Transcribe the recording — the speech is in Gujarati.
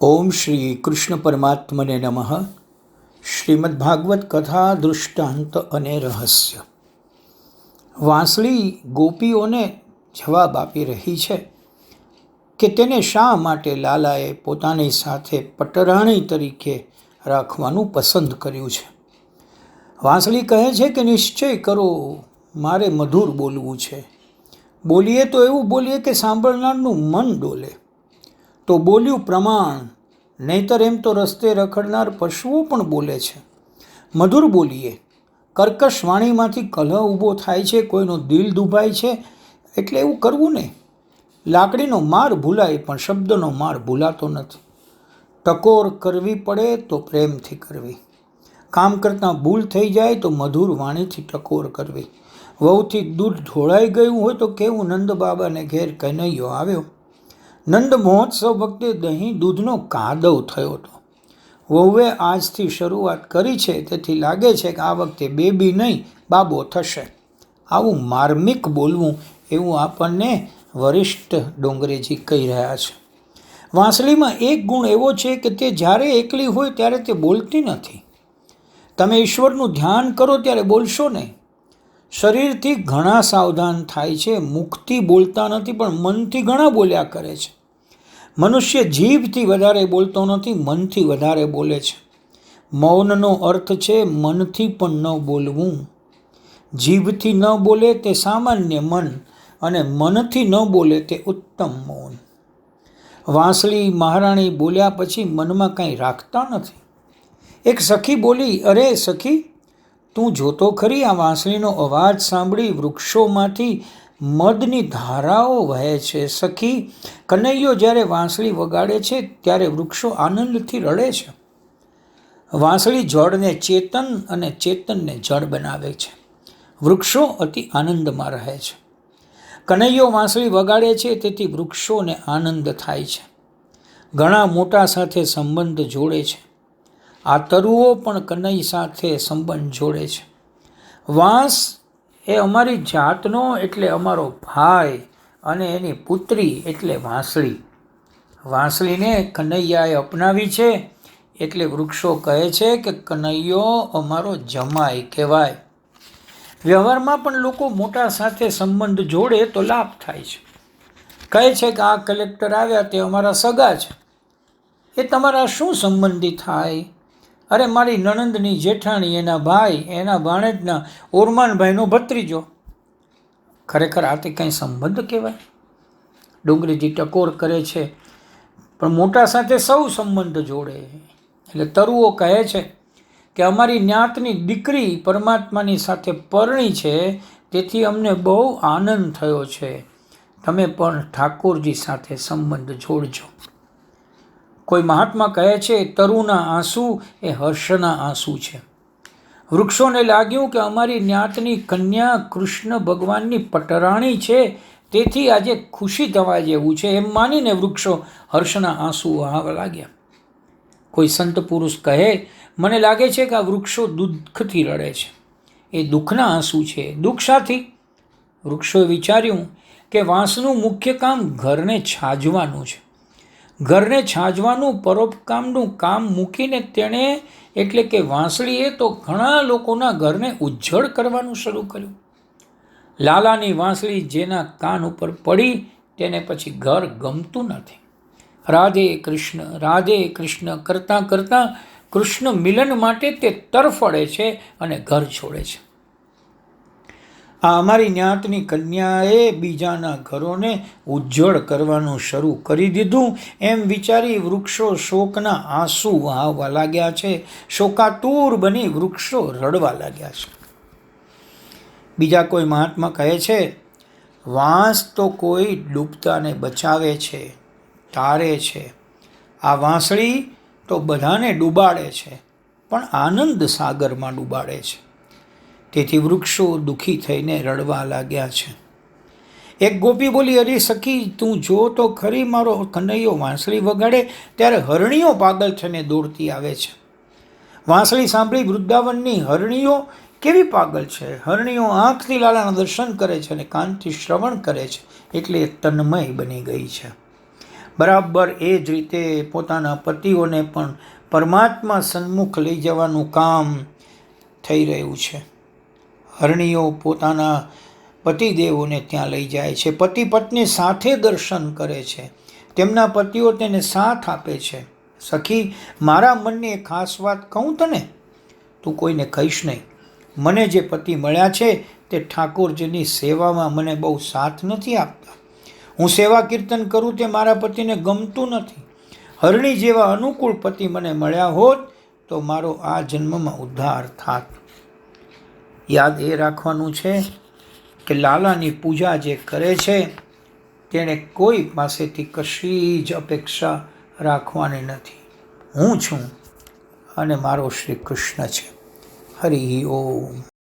ઓમ શ્રી કૃષ્ણ પરમાત્મને નમઃ. શ્રીમદ ભાગવત કથા દૃષ્ટાંત અને રહસ્ય. વાંસળી ગોપીઓને જવાબ આપી રહી છે કે તેને શા માટે લાલાએ પોતાની સાથે પટરાણી તરીકે રાખવાનું પસંદ કર્યું છે. વાંસળી કહે છે કે નિશ્ચય કરો, મારે મધુર બોલવું છે. બોલીએ તો એવું બોલીએ કે સાંભળનારનું મન ડોલે. તો બોલ્યું, પ્રમાણ, નહીતર એમ તો રસ્તે રખડનાર પશુઓ પણ બોલે છે. મધુર બોલીએ, કર્કશ વાણીમાંથી કલહ ઊભો થાય છે, કોઈનો દિલ દુભાય છે, એટલે એવું કરવું નહીં લાકડીનો માર ભૂલાય, પણ શબ્દનો માર ભૂલાતો નથી. ટકોર કરવી પડે તો પ્રેમથી કરવી. કામ કરતાં ભૂલ થઈ જાય તો મધુર વાણીથી ટકોર કરવી. વહુથી દૂધ ઢોળાઈ ગયું હોય તો કેવું નંદ બાબાને ઘેર કનૈયો આવ્યો? નંદ મહોત્સવ વખતે દહીં દૂધનો કાદવ થયો હતો. વહુએ આજથી શરૂઆત કરી છે. તેથી લાગે છે કે આ વખતે બેબી નહીં, બાબો થશે. આવું માર્મિક બોલવું એવું આપણને વરિષ્ઠ ડોંગરેજી કહી રહ્યા છે. વાંસળીમાં એક ગુણ એવો છે કે તે જ્યારે એકલી હોય ત્યારે તે બોલતી નથી. તમે ઈશ્વરનું ધ્યાન કરો ત્યારે બોલશો નહીં. શરીરથી ઘણા સાવધાન થાય છે, મુખથી બોલતા નથી, પણ મનથી ઘણા બોલ્યા કરે છે. મનુષ્ય જીભથી વધારે બોલતો નથી, મનથી વધારે બોલે છે. મૌનનો અર્થ છે મનથી પણ ન બોલવું. જીભથી ન બોલે તે સામાન્ય મન અને મનથી ન બોલે તે ઉત્તમ મૌન. વાંસળી મહારાણી બોલ્યા પછી મનમાં કંઈ રાખતા નથી. એક સખી બોલી, અરે સખી તું જોતો ખરી આ વાંસળીનો અવાજ સાંભળી વૃક્ષોમાંથી મદની ધારાઓ વહે છે. સખી, કનૈયો જ્યારે વાંસળી વગાડે છે, ત્યારે વૃક્ષો આનંદથી રડે છે. વાંસળી જળને ચેતન અને ચેતનને જળ બનાવે છે. વૃક્ષો અતિ આનંદમાં રહે છે. કનૈયો વાંસળી વગાડે છે, તેથી વૃક્ષોને આનંદ થાય છે. ઘણા મોટા સાથે સંબંધ જોડે છે. આ તરુઓ પણ કનૈ સાથે સંબંધ જોડે છે. વાંસ એ અમારી જાતનો એટલે અમારો ભાઈ અને એની પુત્રી એટલે વાંસળી. વાંસળીને કનૈયાએ અપનાવી છે એટલે વૃક્ષો કહે છે કે કનૈયો અમારો જમાય કહેવાય. વ્યવહારમાં પણ લોકો મોટા સાથે સંબંધ જોડે તો લાભ થાય છે. કહે છે કે આ કલેક્ટર આવ્યા તે અમારા સગા છે. એ તમારા શું સંબંધી થાય? અરે મારી નણંદની જેઠાણી, એના ભાઈ, એના ભાણેજના ઓરમાનભાઈનો ભત્રીજો. ખરેખર આ તે કંઈ સંબંધ કહેવાય? ડુંગરીજી ટકોર કરે છે, પણ મોટા સાથે સૌ સંબંધ જોડે. એટલે તરુઓ કહે છે કે અમારી જ્ઞાતની દીકરી પરમાત્માની સાથે પરણી છે, તેથી અમને બહુ આનંદ થયો છે. તમે પણ ઠાકોરજી સાથે સંબંધ જોડજો. કોઈ મહાત્મા કહે છે, તરુના આંસુ એ હર્ષના આંસુ છે. વૃક્ષોને લાગ્યું કે અમારી જ્ઞાતની કન્યા કૃષ્ણ ભગવાનની પટરાણી છે, તેથી આજે ખુશી થવા જેવું છે. એમ માનીને વૃક્ષો હર્ષના આંસુ વહાવા લાગ્યા. કોઈ સંત પુરુષ કહે, મને લાગે છે કે આ વૃક્ષો દુઃખથી રડે છે. એ દુઃખના આંસુ છે. દુઃખ સાથી વૃક્ષોએ વિચાર્યું કે વાંસનું મુખ્ય કામ ઘરને છાજવાનું છે. ઘરને છાજવાનું પરોપકામનું કામ મૂકીને તેણે એટલે કે વાંસળીએ તો ઘણા લોકોના ઘરને ઉજ્જળ કરવાનું શરૂ કર્યું. લાલાની વાંસળી જેના કાન ઉપર પડી તેને પછી ઘર ગમતું નથી. રાધે કૃષ્ણ રાધે કૃષ્ણ કરતાં કરતાં કૃષ્ણ મિલન માટે તે તરફડે છે અને ઘર છોડે છે. આ અમારી જ્ઞાતની કન્યાએ બીજાના ઘરોને ઉજ્જવળ કરવાનું શરૂ કરી દીધું. એમ વિચારી વૃક્ષો શોકના આંસુ વહાવવા લાગ્યા છે. શોકાતુર બની વૃક્ષો રડવા લાગ્યા છે. બીજા કોઈ મહાત્મા કહે છે, વાંસ તો કોઈ ડૂબતાને બચાવે છે તારે છે. આ વાંસળી તો બધાને ડૂબાડે છે, પણ આનંદ સાગરમાં ડૂબાડે છે. તેથી વૃક્ષો દુઃખી થઈને રડવા લાગ્યા છે. એક ગોપી બોલી, અરે સખી, તું જો તો ખરી મારો કનૈયો વાંસળી વગાડે, ત્યારે હરણીઓ પાગલ થઈને દોડતી આવે છે. વાંસળી સાંભળી વૃદ્ધાવનની હરણીઓ કેવી પાગલ છે? હરણીઓ આંખથી લાલાના દર્શન કરે છે અને કાનથી શ્રવણ કરે છે, એટલે તન્મય બની ગઈ છે. બરાબર એ જ રીતે પોતાના પતિઓને પણ પરમાત્મા સન્મુખ લઈ જવાનું કામ થઈ રહ્યું છે. હરણીઓ પોતાના પતિદેવોને ત્યાં લઈ જાય છે. પતિ પત્ની સાથે દર્શન કરે છે. તેમના પતિઓ તેને સાથ આપે છે. સખી, મારા મનની એક ખાસ વાત કહું તને? તું કોઈને કહીશ નહીં. મને જે પતિ મળ્યા છે તે ઠાકોરજીની સેવામાં મને બહુ સાથ નથી આપતા. હું સેવા કીર્તન કરું તે મારા પતિને ગમતું નથી. હરણી જેવા અનુકૂળ પતિ મને મળ્યા હોત તો મારો આ જન્મમાં ઉદ્ધાર થાત. યાદ એ રાખવાનું છે કે લાલાની પૂજા જે કરે છે, તેણે કોઈ પાસેથી કશી જ અપેક્ષા રાખવાની નથી. હું છું અને મારો શ્રી કૃષ્ણ છે. હરિ ઓમ.